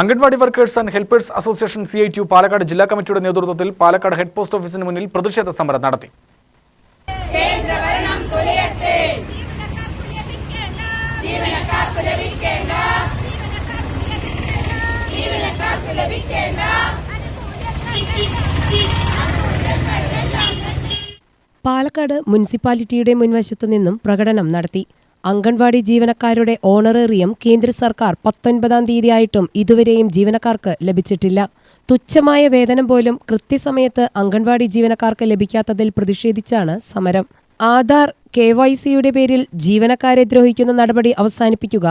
Anganwadi workers and helpers association C I T U Palakkad ജില്ലാ കമ്മിറ്റിയുടെ നേതൃത്വത്തിൽ Palakkad head post ഓഫീസിന് മുന്നിൽ പ്രതിഷേധ സമരം നടത്തി. പാലക്കാട് മുനിസിപ്പാലിറ്റിയുടെ മുൻവശത്തു നിന്നും പ്രകടനം നടത്തി. അംഗൻവാടി ജീവനക്കാരുടെ ഓണറേറിയം കേന്ദ്ര സർക്കാർ പത്തൊൻപതാം തീയതിയായിട്ടും ഇതുവരെയും ജീവനക്കാർക്ക് ലഭിച്ചിട്ടില്ല. തുച്ഛമായ വേതനം പോലും കൃത്യസമയത്ത് അംഗൻവാടി ജീവനക്കാർക്ക് ലഭിക്കാത്തതിൽ പ്രതിഷേധിച്ചാണ് സമരം. ആധാർ കെ വൈ സിയുടെ പേരിൽ ജീവനക്കാരെ ദ്രോഹിക്കുന്ന നടപടി അവസാനിപ്പിക്കുക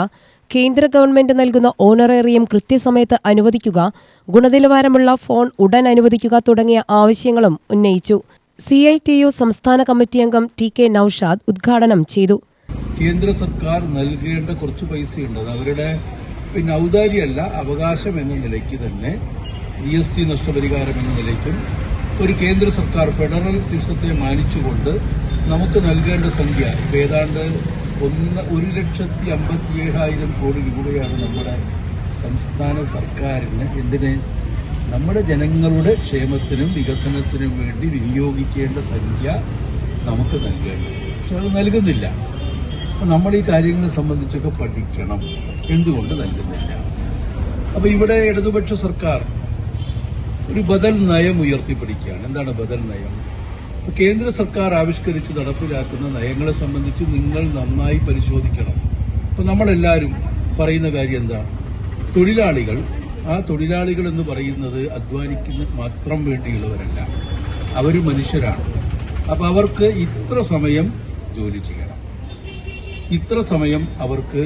കേന്ദ്ര ഗവൺമെന്റ് നൽകുന്ന ഓണറേറിയം കൃത്യസമയത്ത് അനുവദിക്കുക ഗുണനിലവാരമുള്ള ഫോൺ ഉടൻ അനുവദിക്കുക തുടങ്ങിയ ആവശ്യങ്ങളും ഉന്നയിച്ചു. സി ഐ ടി യു സംസ്ഥാന കമ്മിറ്റി അംഗം ടി കെ നൌഷാദ് ഉദ്ഘാടനം ചെയ്തു. കേന്ദ്ര സർക്കാർ നൽകേണ്ട കുറച്ച് പൈസയുണ്ട്. അത് അവരുടെ പിന്നെ ഔദാര്യമല്ല അവകാശം എന്ന നിലയ്ക്ക് തന്നെ ജി എസ് ടി നഷ്ടപരിഹാരം എന്ന നിലയ്ക്കും ഒരു കേന്ദ്ര സർക്കാർ ഫെഡറൽ ഫെഡറലിസത്തെ മാനിച്ചുകൊണ്ട് നമുക്ക് നൽകേണ്ട സംഖ്യ ഏതാണ്ട് ഒന്ന് ഒരു ലക്ഷത്തി അമ്പത്തി ഏഴായിരം കോടി രൂപയാണ് നമ്മുടെ സംസ്ഥാന സർക്കാരിന് എന്തിന് നമ്മുടെ ജനങ്ങളുടെ ക്ഷേമത്തിനും വികസനത്തിനും വേണ്ടി വിനിയോഗിക്കേണ്ട സംഖ്യ നമുക്ക് നൽകേണ്ടത്. പക്ഷെ അത് നൽകുന്നില്ല. അപ്പം നമ്മൾ ഈ കാര്യങ്ങളെ സംബന്ധിച്ചൊക്കെ പഠിക്കണം. എന്തുകൊണ്ട് നൽകുന്നില്ല? അപ്പോൾ ഇവിടെ ഇടതുപക്ഷ സർക്കാർ ഒരു ബദൽ നയം ഉയർത്തിപ്പിടിക്കുകയാണ്. എന്താണ് ബദൽ നയം? കേന്ദ്ര സർക്കാർ ആവിഷ്കരിച്ച് നടപ്പിലാക്കുന്ന നയങ്ങളെ സംബന്ധിച്ച് നിങ്ങൾ നന്നായി പരിശോധിക്കണം. ഇപ്പം നമ്മളെല്ലാവരും പറയുന്ന കാര്യം എന്താണ് തൊഴിലാളികൾ ആ തൊഴിലാളികൾ എന്ന് പറയുന്നത് അധ്വാനിക്കുന്ന മാത്രം വേണ്ടിയുള്ളവരല്ല. അവർ മനുഷ്യരാണ്. അപ്പം അവർക്ക് ഇത്ര സമയം ജോലി ചെയ്യണം. ഇത്ര സമയം അവർക്ക്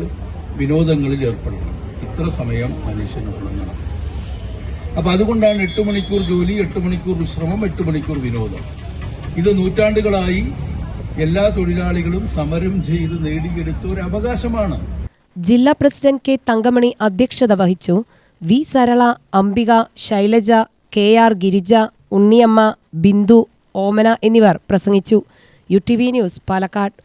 വിനോദങ്ങളിൽ ഏർപ്പെടണം. ഇത്ര സമയം മനുഷ്യന് ഉറങ്ങണം അപ്പൊ അതുകൊണ്ടാണ് എട്ട് മണിക്കൂർ ജോലി എട്ട് മണിക്കൂർ വിശ്രമം എട്ട് മണിക്കൂർ വിനോദം. ഇത് നൂറ്റാണ്ടുകളായി എല്ലാ തൊഴിലാളികളും സമരം ചെയ്ത് നേടിയെടുത്ത ഒരു അവകാശമാണ്. ജില്ലാ പ്രസിഡന്റ് കെ തങ്കമണി അധ്യക്ഷത വഹിച്ചു. V Sarala Ambika Shailaja K R Girija Unniyamma Bindu Omana എന്നിവർ പ്രസംഗിച്ചു. U T V news Palakkad.